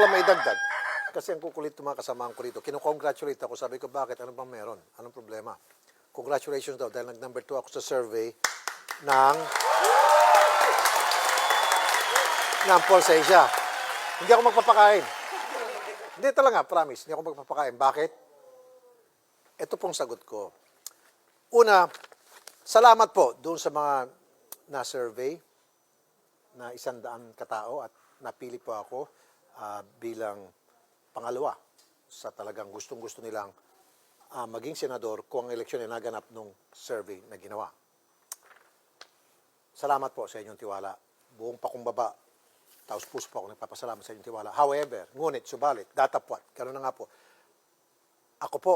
ko lang may dagdag. Kasi ang kukulit ng mga kasamahan ko rito. Kinukongratulate ako. Sabi ko, bakit? Ano bang meron? Anong problema? Congratulations daw dahil nag-number two ako sa survey ng ng Pulse Asia. Hindi ako magpapakain. Hindi talaga, promise. Hindi ako magpapakain. Bakit? Ito pong sagot ko. Una, salamat po doon sa mga na-survey na isang daan katao at napili po ako ah, bilang pangalawa sa talagang gustong-gusto nilang ah, maging senador kung ang eleksyon ay naganap nung survey na ginawa. Salamat po sa inyong tiwala. Buong pakumbaba, taos puso po ako nagpapasalamat sa inyong tiwala. However, ngunit, subalit, datapwat, gano'n na nga po, ako po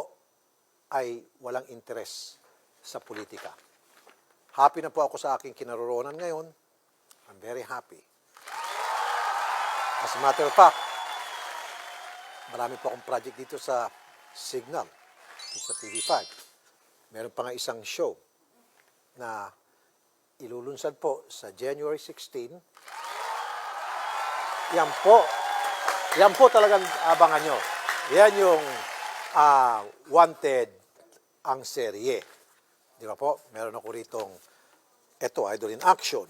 ay walang interes sa politika. Happy na po ako sa aking kinaroroonan ngayon. I'm very happy. As a matter of fact, marami po akong project dito sa Signal, sa TV5. Meron pa nga isang show na ilulunsad po sa January 16. Yan po. Yan po talagang abangan nyo. Yan yung ah, wanted ang serye. Di ba po? Meron ako ritong, eto, Idol in Action.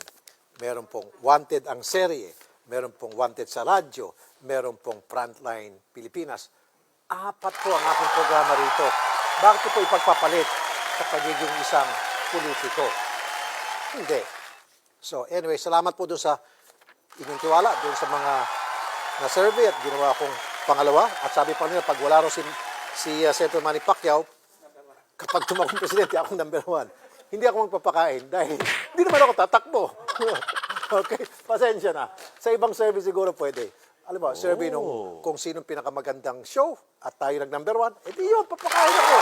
Meron pong wanted ang serye. Meron pong wanted sa radyo. Meron pong Frontline Pilipinas. Apat po ang aking programa rito. Bakit po ipagpapalit sa pagiging isang politiko? Hindi. So anyway, salamat po doon sa inyong tiwala, doon sa mga na-survey at ginawa kong pangalawa. At sabi pa nila, pag wala raw si, si uh, Senator Manny Pacquiao, kapag tumakong presidente, akong number one. Hindi ako magpapakain dahil hindi naman ako tatakbo. okay, pasensya na. Sa ibang survey siguro pwede. Alam mo, survey nung kung sinong pinakamagandang show at tayo nag number one, edi yun, papakain ako.